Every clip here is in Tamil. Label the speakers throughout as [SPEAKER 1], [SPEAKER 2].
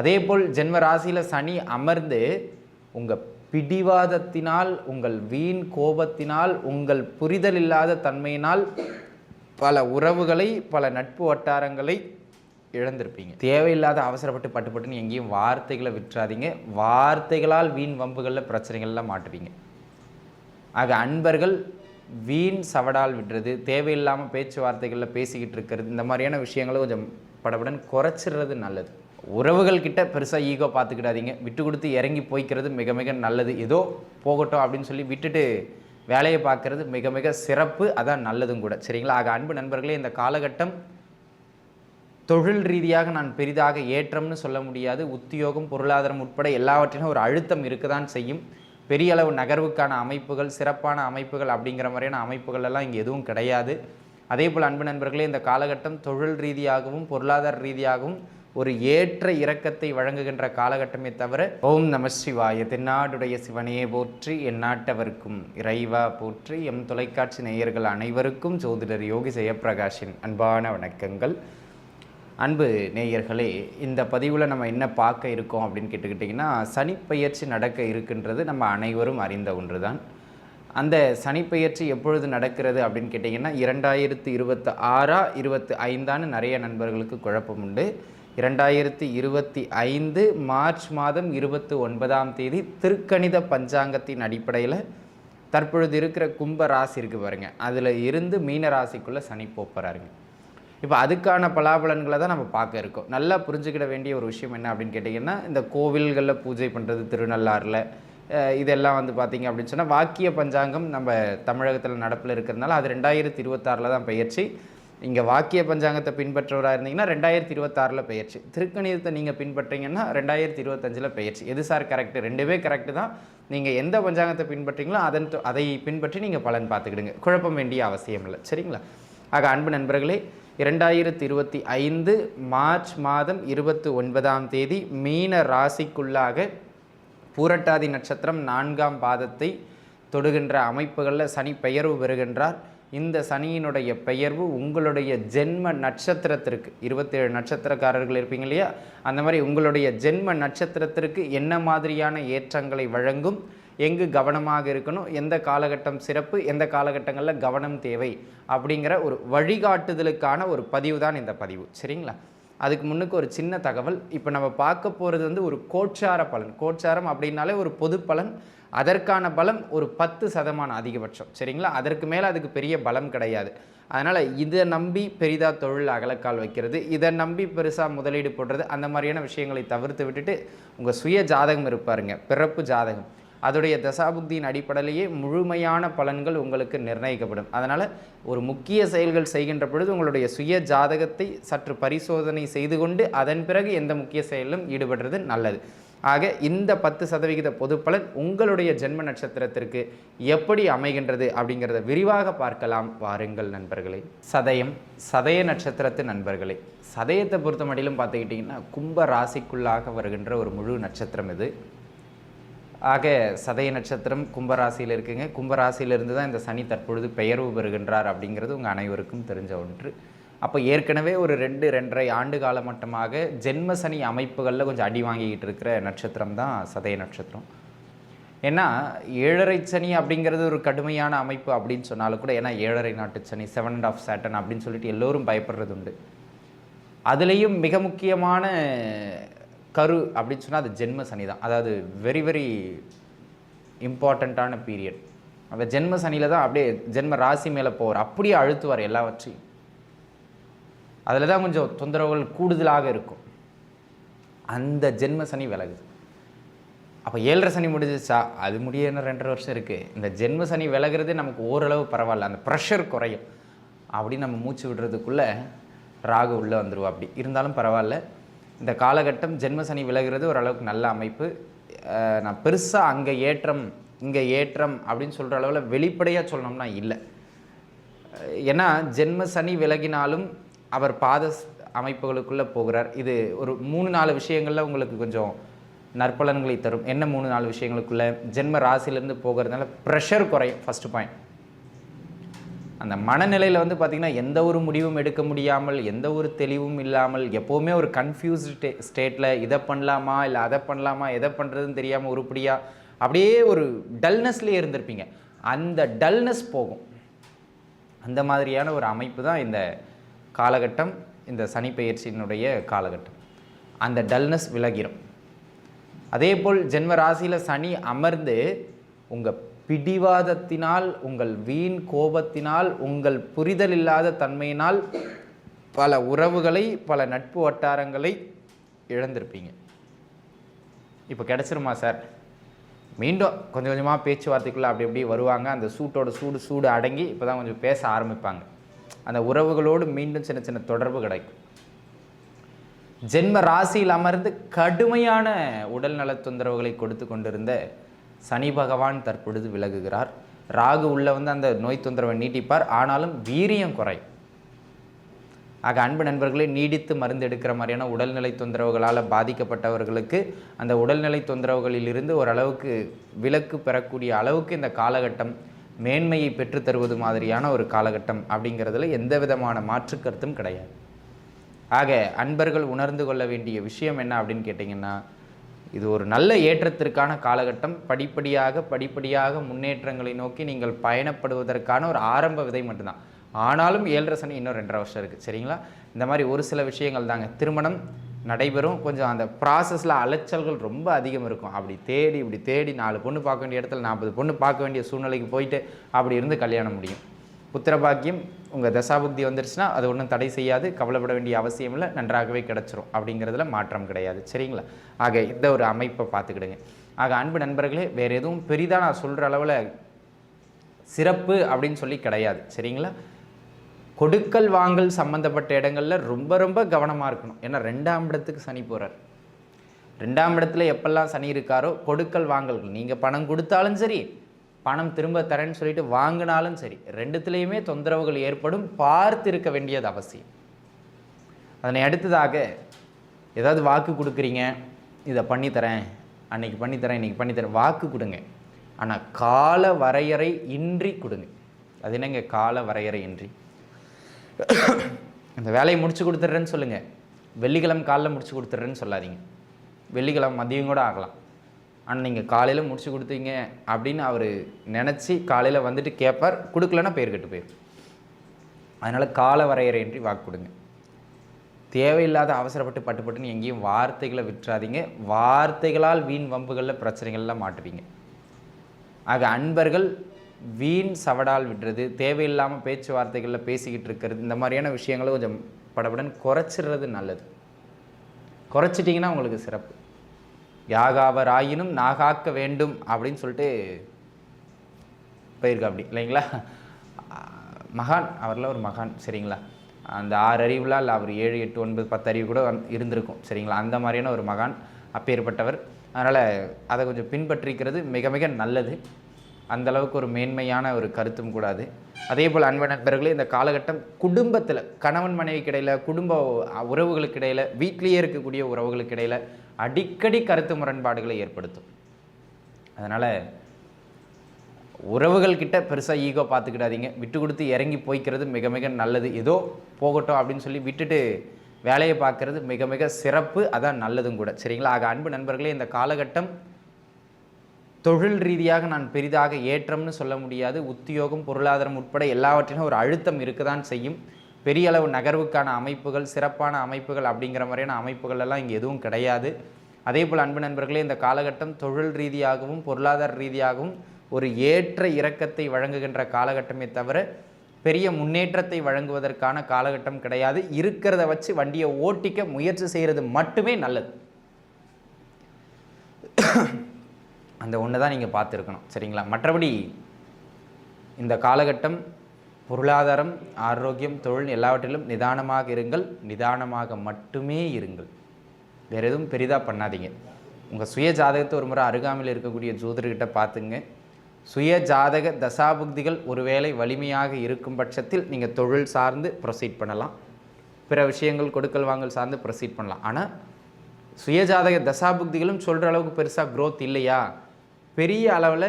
[SPEAKER 1] அதே போல் ஜென்ம ராசியில் சனி அமர்ந்து உங்கள் பிடிவாதத்தினால் உங்கள் வீண் கோபத்தினால் உங்கள் புரிதல் இல்லாத தன்மையினால் பல உறவுகளை பல நட்பு வட்டாரங்களை இழந்திருப்பீங்க. தேவையில்லாத அவசரப்பட்டு பட்டுப்பட்டுன்னு எங்கேயும் வார்த்தைகளை விட்டுறாதீங்க. வார்த்தைகளால் வீண் வம்புகளில் பிரச்சனைகள்லாம் மாட்டுவீங்க. ஆக அன்பர்கள் வீண் சவடால் விடுறது தேவையில்லாமல் பேச்சுவார்த்தைகளில் பேசிக்கிட்டு இருக்கிறது இந்த மாதிரியான விஷயங்களை கொஞ்சம் படபடன் குறைச்சிடுறது நல்லது. உறவுகள் கிட்ட பெருசாக ஈகோ பார்த்துக்கிடாதீங்க. விட்டு கொடுத்து இறங்கி போய்க்கிறது மிக மிக நல்லது. ஏதோ போகட்டும் அப்படின்னு சொல்லி விட்டுட்டு வேலையை பார்க்குறது மிக மிக சிறப்பு அதான் நல்லதும் கூட. சரிங்களா? ஆக அன்பு நண்பர்களே இந்த காலகட்டம் தொழில் ரீதியாக நான் பெரிதாக ஏற்றம்னு சொல்ல முடியாது. உத்தியோகம் பொருளாதாரம் உட்பட எல்லாவற்றிலும் ஒரு அழுத்தம் இருக்கதான் செய்யும். பெரிய அளவு நகர்வுக்கான அமைப்புகள் சிறப்பான அமைப்புகள் அப்படிங்கிற மாதிரியான அமைப்புகள் எல்லாம் இங்கே எதுவும் கிடையாது. அதே போல் அன்பு நண்பர்களே இந்த காலகட்டம் தொழில் ரீதியாகவும் பொருளாதார ரீதியாகவும் ஒரு ஏற்ற இறக்கத்தை வழங்குகின்ற காலகட்டமே தவிர ஓம் நம சிவாய தென்னாடுடைய சிவனையே போற்றி என் நாட்டவர்க்கும் இறைவா போற்றி எம் தொலைக்காட்சி நேயர்கள் அனைவருக்கும் ஜோதிடர் யோகி ஜெயப்பிரகாஷின் அன்பான வணக்கங்கள். அன்பு நேயர்களே இந்த பதிவில் நம்ம என்ன பார்க்க இருக்கோம் அப்படின்னு கேட்டுக்கிட்டிங்கன்னா சனிப்பெயர்ச்சி நடக்க இருக்கின்றது நம்ம அனைவரும் அறிந்த ஒன்று தான் அந்த சனிப்பெயர்ச்சி எப்பொழுது நடக்கிறது அப்படின்னு கேட்டிங்கன்னா இரண்டாயிரத்து இருபத்தி ஆறா இருபத்தி ஐந்தான்னு நிறைய நண்பர்களுக்கு குழப்பம் உண்டு. இரண்டாயிரத்தி இருபத்தி ஐந்து மார்ச் மாதம் இருபத்தி ஒன்பதாம் தேதி திருக்கணித பஞ்சாங்கத்தின் அடிப்படையில் தற்பொழுது இருக்கிற கும்ப ராசி இருக்குது பாருங்க. அதில் இருந்து மீன ராசிக்குள்ளே சனி போப்பறாருங்க இப்போ அதுக்கான பலாபலன்களை தான் நம்ம பார்க்க இருக்கோம். நல்லா புரிஞ்சுக்கிட வேண்டிய ஒரு விஷயம் என்ன அப்படின்னு கேட்டிங்கன்னா இந்த கோவில்களில் பூஜை பண்ணுறது திருநள்ளாறில் இதெல்லாம் வந்து பார்த்திங்க அப்படின்னு சொன்னால் வாக்கிய பஞ்சாங்கம் நம்ம தமிழகத்தில் நடப்பில் இருக்கிறதுனால அது ரெண்டாயிரத்தி இருபத்தாறில் தான் பயிற்சி. இங்கே வாக்கிய பஞ்சாங்கத்தை பின்பற்றவராக இருந்தீங்கன்னா ரெண்டாயிரத்தி இருபத்தாறில் பெயர்ச்சி. திருக்கணிதத்தை நீங்கள் பின்பற்றீங்கன்னா ரெண்டாயிரத்தி இருபத்தஞ்சில் பெயர்ச்சி. எது சார் கரெக்டு ரெண்டுமே கரெக்டு தான். நீங்கள் எந்த பஞ்சாங்கத்தை பின்பற்றீங்களோ அதன் அதை பின்பற்றி நீங்கள் பலன் பார்த்துக்கிடுங்க. குழப்பம் வேண்டிய அவசியம் இல்லை. சரிங்களா? ஆக அன்பு நண்பர்களே இரண்டாயிரத்தி இருபத்தி ஐந்து மார்ச் மாதம் இருபத்தி ஒன்பதாம் தேதி மீன ராசிக்குள்ளாக பூரட்டாதி நட்சத்திரம் நான்காம் பாதத்தை தொடுகின்ற அமைப்புகளில் சனி பெயர்வு பெறுகின்றார். இந்த சனியினுடைய பெயர்வு உங்களுடைய ஜென்ம நட்சத்திரத்திற்கு. இருபத்தேழு நட்சத்திரக்காரர்கள் இருப்பீங்க இல்லையா? அந்த மாதிரி உங்களுடைய ஜென்ம நட்சத்திரத்திற்கு என்ன மாதிரியான ஏற்றங்களை வழங்கும்? எங்கு கவனமாக இருக்கணும்? எந்த காலகட்டம் சிறப்பு? எந்த காலகட்டங்களில் கவனம் தேவை? அப்படிங்கிற ஒரு வழிகாட்டுதலுக்கான ஒரு பதிவு தான் இந்த பதிவு. சரிங்களா? அதுக்கு முன்னுக்கு ஒரு சின்ன தகவல். இப்போ நம்ம பார்க்க போகிறது வந்து ஒரு கோட்சார பலன். கோட்சாரம் அப்படின்னாலே ஒரு பொது பலன் அதற்கான பலம் ஒரு பத்து சதமானம் அதிகபட்சம். சரிங்களா? அதற்கு மேலே அதுக்கு பெரிய பலம் கிடையாது. அதனால் இதை நம்பி பெரிதாக தொழில் அகலக்கால் வைக்கிறது இதை நம்பி பெருசாக முதலீடு போடுறது அந்த மாதிரியான விஷயங்களை தவிர்த்து விட்டுட்டு உங்கள் சுய ஜாதகம் இருப்பாருங்க. பிறப்பு ஜாதகம். அதோடைய தசாபுக்தியின் அடிப்படையிலேயே முழுமையான பலன்கள் உங்களுக்கு நிர்ணயிக்கப்படும். அதனால் ஒரு முக்கிய செயல்கள் செய்கின்ற பொழுது உங்களுடைய சுய ஜாதகத்தை சற்று பரிசோதனை செய்து கொண்டு அதன் பிறகு எந்த முக்கிய செயலிலும் ஈடுபடுறது நல்லது. ஆக இந்த பத்து சதவிகித பொதுப்பலன் உங்களுடைய ஜென்ம நட்சத்திரத்திற்கு எப்படி அமைகின்றது அப்படிங்கிறத விரிவாக பார்க்கலாம். வாருங்கள் நண்பர்களே. சதயம் சதய நட்சத்திரத்து நண்பர்களே. சதயத்தை பொறுத்த மட்டிலும் பார்த்துக்கிட்டிங்கன்னா கும்ப ராசிக்குள்ளாக வருகின்ற ஒரு முழு நட்சத்திரம் இது. ஆக சதய நட்சத்திரம் கும்பராசியில் இருக்குங்க. கும்பராசியிலிருந்து தான் இந்த சனி தற்பொழுது பெயர்வு பெறுகின்றார் அப்படிங்கிறது உங்கள் அனைவருக்கும் தெரிஞ்ச ஒன்று. அப்போ ஏற்கனவே ஒரு ரெண்டு ரெண்டரை ஆண்டு கால மட்டமாக ஜென்ம சனி அமைப்புகளில் கொஞ்சம் அடி வாங்கிக்கிட்டு இருக்கிற நட்சத்திரம் தான் சதய நட்சத்திரம். ஏன்னா ஏழரை சனி அப்படிங்கிறது ஒரு கடுமையான அமைப்பு அப்படின்னு சொன்னாலும் கூட ஏன்னா ஏழரை நாட்டு Shani seven and half Saturn அப்படின்னு சொல்லிட்டு எல்லோரும் பயப்படுறது உண்டு. அதுலேயும் மிக முக்கியமான கரு அப்படின்னு சொன்னால் அது ஜென்ம சனி தான். அதாவது வெரி வெரி இம்பார்ட்டண்ட்டான பீரியட் அந்த ஜென்ம சனியில் தான் அப்படியே ஜென்ம ராசி மேலே போவார். அப்படியே அழுத்துவார் எல்லாவற்றையும். அதில் தான் கொஞ்சம் தொந்தரவுகள் கூடுதலாக இருக்கும். அந்த ஜென்ம சனி விலகுது. அப்போ ஏழரை சனி முடிஞ்சிச்சா அது முடிய இன்னும் ரெண்டரை வருஷம் இருக்குது இந்த ஜென்ம சனி விலகிறதே நமக்கு ஓரளவு பரவாயில்ல. அந்த ப்ரெஷர் குறையும். அப்படின்னு நம்ம மூச்சு விடுறதுக்குள்ளே ராகு உள்ளே வந்துடுவோம் அப்படி. இருந்தாலும் பரவாயில்ல. இந்த காலகட்டம் ஜென்ம சனி விலகிறது ஓரளவுக்கு நல்ல அமைப்பு. நான் பெருசாக அங்கே ஏற்றம் இங்கே ஏற்றம் அப்படின்னு சொல்கிற அளவில் வெளிப்படையாக சொல்லணும்னா இல்லை. ஏன்னா ஜென்ம சனி விலகினாலும் அவர் பாத அமைப்புகளுக்குள்ளே போகிறார். இது ஒரு மூணு நாலு விஷயங்களில் உங்களுக்கு கொஞ்சம் நற்பலன்களை தரும். என்ன மூணு நாலு விஷயங்களுக்குள்ள? ஜென்ம ராசியிலேருந்து போகிறதுனால ப்ரெஷர் குறையும் ஃபஸ்ட்டு பாயிண்ட் அந்த மனநிலையில் வந்து பார்த்திங்கன்னா எந்த ஒரு முடிவும் எடுக்க முடியாமல் எந்த ஒரு தெளிவும் இல்லாமல் எப்போவுமே ஒரு கன்ஃபியூஸ்டு ஸ்டேட்டில் இதை பண்ணலாமா இல்லை அதை பண்ணலாமா எதை பண்ணுறதுன்னு தெரியாமல் உருப்படியாக அப்படியே ஒரு டல்னஸ்லேயே இருந்திருப்பீங்க. அந்த டல்னஸ் போகும். அந்த மாதிரியான ஒரு அமைப்பு தான் இந்த காலகட்டம் இந்த சனி பெயர்ச்சியினுடைய காலகட்டம். அந்த டல்னஸ் விலகிரும். அதே போல் ஜென்ம ராசியில் சனி அமர்ந்து உங்கள் பிடிவாதத்தினால் உங்கள் வீண் கோபத்தினால் உங்கள் புரிதல் இல்லாத தன்மையினால் பல உறவுகளை பல நட்பு வட்டாரங்களை இழந்திருப்பீங்க. இப்போ கிடச்சிருமா சார் மீண்டும் கொஞ்சம் கொஞ்சமாக பேச்சுவார்த்தைக்குள்ளே அப்படி அப்படி வருவாங்க. அந்த சூட்டோட சூடு சூடு அடங்கி இப்போ தான் கொஞ்சம் பேச ஆரம்பிப்பாங்க. அந்த உறவுகளோடு மீண்டும் சின்ன சின்ன தொடர்பு கிடைக்கும். ஜென்ம ராசியில் அமர்ந்து கடுமையான உடல் நலத் தொந்தரவுகளை கொடுத்து கொண்டிருந்த சனி பகவான் தற்பொழுது விலகுகிறார். ராகு உள்ள வந்து அந்த நோய் தொந்தரவை நீட்டிப்பார். ஆனாலும் வீரியம் குறையும். ஆக அன்பு நண்பர்களே நீடித்து மருந்து எடுக்கிற மாதிரியான உடல்நிலை தொந்தரவுகளால் பாதிக்கப்பட்டவர்களுக்கு அந்த உடல்நிலை தொந்தரவுகளிலிருந்து ஓரளவுக்கு விலக்கு பெறக்கூடிய அளவுக்கு இந்த காலகட்டம் மேன்மையை பெற்றுத் தருவது மாதிரியான ஒரு காலகட்டம் அப்படிங்கிறதுல எந்த விதமான மாற்று கருத்தும் கிடையாது. ஆக அன்பர்கள் உணர்ந்து கொள்ள வேண்டிய விஷயம் என்ன அப்படின்னு கேட்டிங்கன்னா இது ஒரு நல்ல ஏற்றத்திற்கான காலகட்டம். படிப்படியாக படிப்படியாக முன்னேற்றங்களை நோக்கி நீங்கள் பயணப்படுவதற்கான ஒரு ஆரம்ப விதை மட்டும்தான். ஆனாலும் ஏழரை சனி இன்னும் ரெண்டரை வருஷம் இருக்குது சரிங்களா? இந்த மாதிரி ஒரு சில விஷயங்கள் தாங்க திருமணம் நடைபெறும். கொஞ்சம் அந்த ப்ராசஸில் அலைச்சல்கள் ரொம்ப அதிகம் இருக்கும். அப்படி தேடி இப்படி தேடி நாலு பொண்ணு பார்க்க வேண்டிய இடத்துல நாற்பது பொண்ணு பார்க்க வேண்டிய சூழ்நிலைக்கு போயிட்டு அப்படி இருந்து கல்யாணம் முடியும். புத்திரபாக்கியம் உங்கள் தசாபுக்தி வந்துருச்சுன்னா அது ஒன்றும் தடை செய்யாது. கவலைப்பட வேண்டிய அவசியம் இல்லை. நன்றாகவே கிடச்சிரும். அப்படிங்கிறதுல மாற்றம் கிடையாது. சரிங்களா? ஆக இந்த ஒரு அமைப்பை பார்த்துக்கிடுங்க. ஆக அன்பு நண்பர்களே வேறு எதுவும் பெரிதாக நான் சொல்கிற அளவில் சிறப்பு அப்படின்னு சொல்லி கிடையாது. சரிங்களா? கொடுக்கல் வாங்கல் சம்மந்தப்பட்ட இடங்களில் ரொம்ப ரொம்ப கவனமாக இருக்கணும். ஏன்னா ரெண்டாம் இடத்துக்கு சனி போகிறார் ரெண்டாம் இடத்துல எப்பெல்லாம் சனி இருக்காரோ கொடுக்கல் வாங்கல் நீங்கள் பணம் கொடுத்தாலும் சரி பணம் திரும்ப தரேன்னு சொல்லிட்டு வாங்கினாலும் சரி ரெண்டுத்துலேயுமே தொந்தரவுகள் ஏற்படும். பார்த்து இருக்க வேண்டியது அவசியம். அதனை அடுத்ததாக ஏதாவது வாக்கு கொடுக்குறீங்க இதை பண்ணித்தரேன் அன்னைக்கு பண்ணித்தரேன் இன்றைக்கி பண்ணித்தரேன் வாக்கு கொடுங்க. ஆனால் கால வரையறை இன்றி கொடுங்க. அது என்னங்க? கால வரையறை இன்றி. இந்த வேலையை முடிச்சு கொடுத்துட்றேன்னு சொல்லுங்கள் வெள்ளிக்கிழமை காலைல முடிச்சு கொடுத்துட்றேன்னு சொல்லாதீங்க. வெள்ளிக்கிழமை மதியம் கூட ஆகலாம். ஆனால் நீங்கள் காலையில் முடிச்சு கொடுத்தீங்க அப்படின்னு அவர் நினச்சி காலையில் வந்துட்டு கேட்பார் கொடுக்கலன்னா பேர் கெட்டு போயிடும் அதனால் கால வரையறையின்றி வாக்கு கொடுங்க. தேவையில்லாத அவசரப்பட்டு பட்டுப்பட்டுன்னு எங்கேயும் வார்த்தைகளை விட்டுறாதீங்க. வார்த்தைகளால் வீண் வம்புகளில் பிரச்சனைகள்லாம் மாட்டுவீங்க. ஆக அன்பர்கள் வீண் சவடால் விடுறது தேவையில்லாமல் பேச்சுவார்த்தைகளில் பேசிக்கிட்டு இருக்கிறது இந்த மாதிரியான விஷயங்களை கொஞ்சம் படபடன் குறைச்சிடுறது நல்லது. குறைச்சிட்டிங்கன்னா உங்களுக்கு சிறப்பு. யாகாவர் ஆயினும் நாகாக்க வேண்டும் அப்படின்னு சொல்லிட்டு போயிருக்கா அப்படி இல்லைங்களா? மகான் அவரில் ஒரு மகான் சரிங்களா? அந்த ஆறு அறிவுலாம் இல்லை அவர் ஏழு எட்டு ஒன்பது பத்து அறிவு கூட இருந்திருக்கும் சரிங்களா? அந்த மாதிரியான ஒரு மகான் அப்பேற்பட்டவர். அதனால் அதை கொஞ்சம் பின்பற்றிக்கிறது மிக மிக நல்லது. அந்த அளவுக்கு ஒரு மேன்மையான ஒரு கருத்தும் கூடாது. அதே போல் அன்பு நண்பர்களே இந்த காலகட்டம் குடும்பத்தில் கணவன் மனைவிக்கு இடையில் குடும்ப உறவுகளுக்கு இடையில வீட்டிலேயே இருக்கக்கூடிய உறவுகளுக்கு இடையில அடிக்கடி கருத்து முரண்பாடுகளை ஏற்படுத்தும். அதனால் உறவுகள் கிட்ட பெருசாக ஈகோ பார்த்துக்கிடாதீங்க விட்டு கொடுத்து இறங்கி போய்க்கிறது மிக மிக நல்லது. ஏதோ போகட்டும் அப்படின்னு சொல்லி விட்டுட்டு வேலையை பார்க்கறது மிக மிக சிறப்பு. அதான் நல்லதும் கூட. சரிங்களா? ஆக அன்பு நண்பர்களே இந்த காலகட்டம் தொழில் ரீதியாக நான் பெரிதாக ஏற்றம்னு சொல்ல முடியாது. உத்தியோகம் பொருளாதாரம் உட்பட எல்லாவற்றிலும் ஒரு அழுத்தம் இருக்கதான் செய்யும். பெரிய அளவு நகர்வுக்கான அமைப்புகள் சிறப்பான அமைப்புகள் அப்படிங்கிற மாதிரியான அமைப்புகள் எல்லாம் இங்கே எதுவும் கிடையாது. அதே போல் அன்பு நண்பர்களே இந்த காலகட்டம் தொழில் ரீதியாகவும் பொருளாதார ரீதியாகவும் ஒரு ஏற்ற இறக்கத்தை வழங்குகின்ற காலகட்டமே தவிர பெரிய முன்னேற்றத்தை வழங்குவதற்கான காலகட்டம் கிடையாது. இருக்கிறத வச்சு வண்டியை ஓட்டிக்க முயற்சி செய்கிறது மட்டுமே நல்லது. அந்த ஒன்று தான் நீங்கள் பார்த்துருக்கணும். சரிங்களா? மற்றபடி இந்த காலகட்டம் பொருளாதாரம் ஆரோக்கியம் தொழில் எல்லாவற்றிலும் நிதானமாக இருங்கள். நிதானமாக மட்டுமே இருங்கள். வேறு எதுவும் பெரிதாக பண்ணாதீங்க. உங்கள் சுய ஜாதகத்தை ஒரு முறை அருகாமையில் இருக்கக்கூடிய ஜோதிடர்கிட்ட பார்த்துங்க. சுய ஜாதக தசாபுக்திகள் ஒருவேளை வலிமையாக இருக்கும் பட்சத்தில் நீங்கள் தொழில் சார்ந்து ப்ரொசீட் பண்ணலாம். பிற விஷயங்கள் கொடுக்கல் வாங்கல் சார்ந்து ப்ரொசீட் பண்ணலாம். ஆனால் சுயஜாதக தசாபுக்திகளும் சொல்கிற அளவுக்கு பெருசாக க்ரோத் இல்லையா? பெரிய அளவில்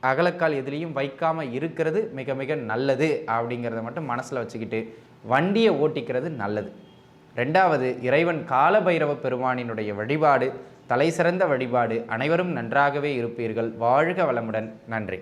[SPEAKER 1] அகலக்கால் எதுலேயும் வைக்காமல் இருக்கிறது மிக மிக நல்லது அப்படிங்கிறத மட்டும் மனசில் வச்சுக்கிட்டு வண்டியை ஓட்டிக்கிறது நல்லது. ரெண்டாவது இறைவன் காலபைரவ பெருமானினுடைய வழிபாடு தலை சிறந்த வழிபாடு அனைவரும் நன்றாகவே இருப்பீர்கள். வாழ்க வளமுடன். நன்றி.